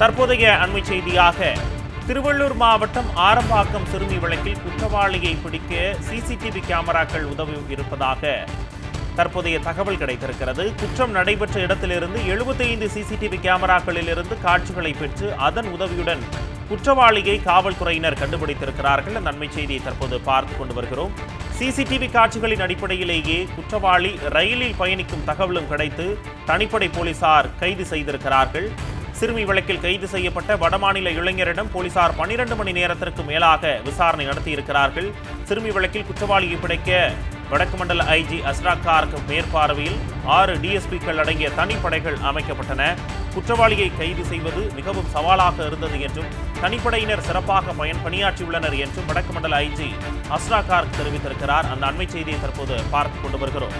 தற்போதைய அண்மை செய்தியாக திருவள்ளூர் மாவட்டம் ஆரம்பாக்கம் சிறுமி வழக்கில் குற்றவாளியை பிடிக்க சிசிடிவி கேமராக்கள் உதவி இருப்பதாக தற்போதைய தகவல் கிடைத்திருக்கிறது. குற்றம் நடைபெற்ற இடத்திலிருந்து 75 சிசிடிவி கேமராக்களிலிருந்து காட்சிகளை பெற்று அதன் உதவியுடன் குற்றவாளியை காவல்துறையினர் கண்டுபிடித்திருக்கிறார்கள். அந்த அண்மை செய்தியை தற்போது பார்த்து கொண்டு வருகிறோம். சிசிடிவி காட்சிகளின் அடிப்படையிலேயே குற்றவாளி ரயிலில் பயணிக்கும் தகவலும் கிடைத்து தனிப்படை போலீசார் கைது செய்திருக்கிறார்கள். சிறுமி வழக்கில் கைது செய்யப்பட்ட வடமாநில இளைஞரிடம் போலீசார் 12 மணி நேரத்திற்கு மேலாக விசாரணை நடத்தியிருக்கிறார்கள். சிறுமி வழக்கில் குற்றவாளியை பிடிக்க வடக்கு மண்டல ஐஜி அஸ்ரா மேற்பார்வையில் ஆறு டிஎஸ்பிக்கள் அடங்கிய தனிப்படைகள் அமைக்கப்பட்டன. குற்றவாளியை கைது செய்வது மிகவும் சவாலாக இருந்தது என்றும் தனிப்படையினர் சிறப்பாக பயன் பணியாற்றியுள்ளனர் என்றும் வடக்கு மண்டல ஐஜி அஸ்ராகார்க் தெரிவித்திருக்கிறார். அந்த அண்மை செய்தியை தற்போது பார்த்து கொண்டு வருகிறோம்.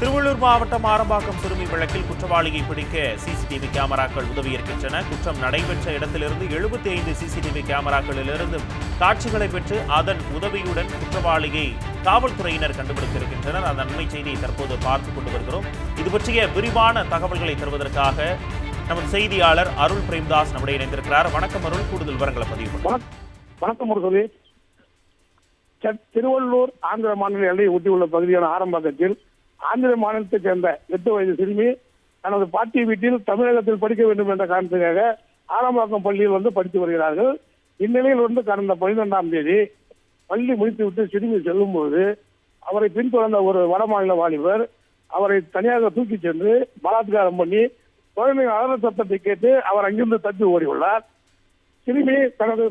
திருவள்ளூர் மாவட்டம் ஆரம்பாக்கம் சிறுமி வழக்கில் குற்றவாளியை பிடிக்க சிசிடிவி கேமராக்கள் உதவியிருக்கின்றன குற்றம் நடைபெற்ற இடத்திலிருந்து 75 ஐந்து சிசிடிவி கேமராக்களிலிருந்து காட்சிகளை பெற்று அதன் உதவியுடன் குற்றவாளியை காவல்துறையினர் கண்டுபிடித்திருக்கின்றனர். அந்த நன்மை செய்தியை தற்போது பார்த்து கொண்டு வருகிறோம். இது பற்றிய விரிவான தகவல்களை தருவதற்காக நமது செய்தியாளர் அருள் பிரேம்தாஸ் நம்முடைய இணைந்திருக்கிறார். வணக்கம் அருள். கூடுதல் விவரங்களை பதிவு வணக்கம் திருவள்ளூர் ஆந்திர மாநில எல்லையை ஒட்டியுள்ள பகுதியான ஆரம்பாக்கத்தில் ஆந்திர மாநிலத்தைச் சேர்ந்த எட்டு வயது சிறுமி தனது பாட்டி வீட்டில் தமிழகத்தில் படிக்க வேண்டும் என்ற காரணத்துக்காக ஆலம்பாக்கம் பள்ளியில் வந்து படித்து வருகிறார்கள். இந்நிலையில் வந்து கடந்த பனிரெண்டாம் தேதி பள்ளி முடித்துவிட்டு சிறுமி செல்லும்போது அவரை பின்தொடர்ந்த ஒரு வடமாநில வாலிபர் அவரை தனியாக தூக்கிச் சென்று பலாத்காரம் பண்ணி குழந்தைங்க அலர சத்தத்தை கேட்டு அவர் அங்கிருந்து தப்பி ஓடியுள்ளார். சிறுமி தனது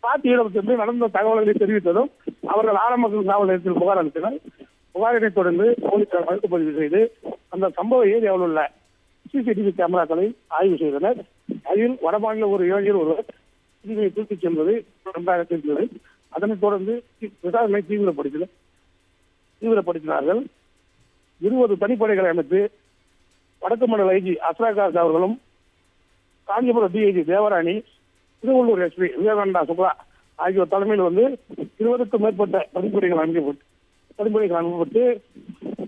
பாட்டியிடம் சென்று நடந்த தகவல்களை தெரிவித்ததும் அவர்கள் ஆரம்ப காவல் நிலையத்தில் புகார் அளித்தனர். புகாரினை தொடர்ந்து போலீசார் வழக்கு பதிவு செய்து அந்த சம்பவ ஏரியாவில் உள்ள சிசிடிவி கேமராக்களை ஆய்வு செய்தனர். அதில் வடமாநில ஒரு இளைஞர் ஒருவர் சிசிடிவியை தூக்கிச் செல்வது நன்றாக தெரிந்தது அதனைத் தொடர்ந்து விசாரணை தீவிரப்படுத்தினர். தீவிரப்படுத்தினார்கள். இருபது தனிப்படைகளை அமைத்து வடக்கு மண்டல ஐஜி அஸ்ராகாஸ் அவர்களும் காஞ்சிபுரம் டிஐஜி தேவராணி திருவள்ளூர் எஸ்பி விவேகானந்தா சுப்ரா ஆகியோர் தலைமையில் வந்து இருபதுக்கும் மேற்பட்ட தனிப்படைகள் அமைக்கப்பட்டு பணிப்புரைகள் அனுப்பப்பட்டு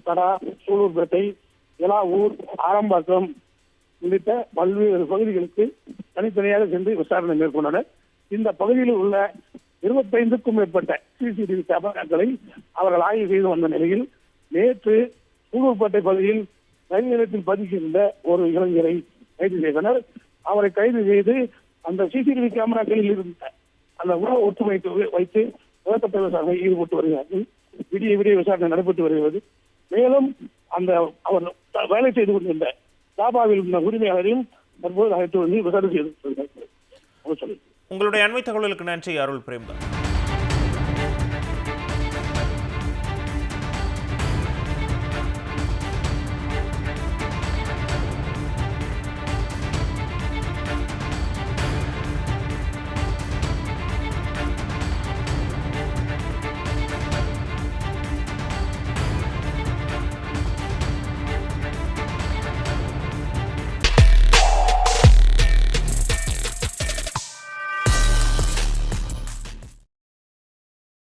கடா சூலூர்பேட்டை எலாவூர் ஆரம்பாக்கம் உள்ளிட்ட பல்வேறு பகுதிகளுக்கு தனித்தனியாக சென்று விசாரணை மேற்கொண்டனர். இந்த பகுதியில் உள்ள இருபத்தைந்துக்கும் மேற்பட்ட சிசிடிவி கேமராக்களை அவர்கள் ஆய்வு செய்து வந்த நிலையில் நேற்று சூலூர்பேட்டை பகுதியில் ரயில் நிலையத்தில் பதுக்கியிருந்த ஒரு இளைஞரை கைது செய்தனர். அவரை கைது செய்து அந்த சிசிடிவி கேமராக்களில் இருந்த அந்த உணவு ஒற்றுமை வைத்து முதற்கட்ட விசாரணை ஈடுபட்டு வருகிறார்கள். விடிய விடிய விசாரணை நடைபெற்று வருகிறது. மேலும் அந்த அவர் வேலை செய்து கொண்டிருந்த தாபாவில் உள்ள உரிமையாளரையும் தற்போது அழைத்து வந்து விசாரணை செய்து வருகிறார்கள். அவர் உங்களுடைய அண்மை தகவலுக்கு நன்றி அருள் பிரேம்தாஸ்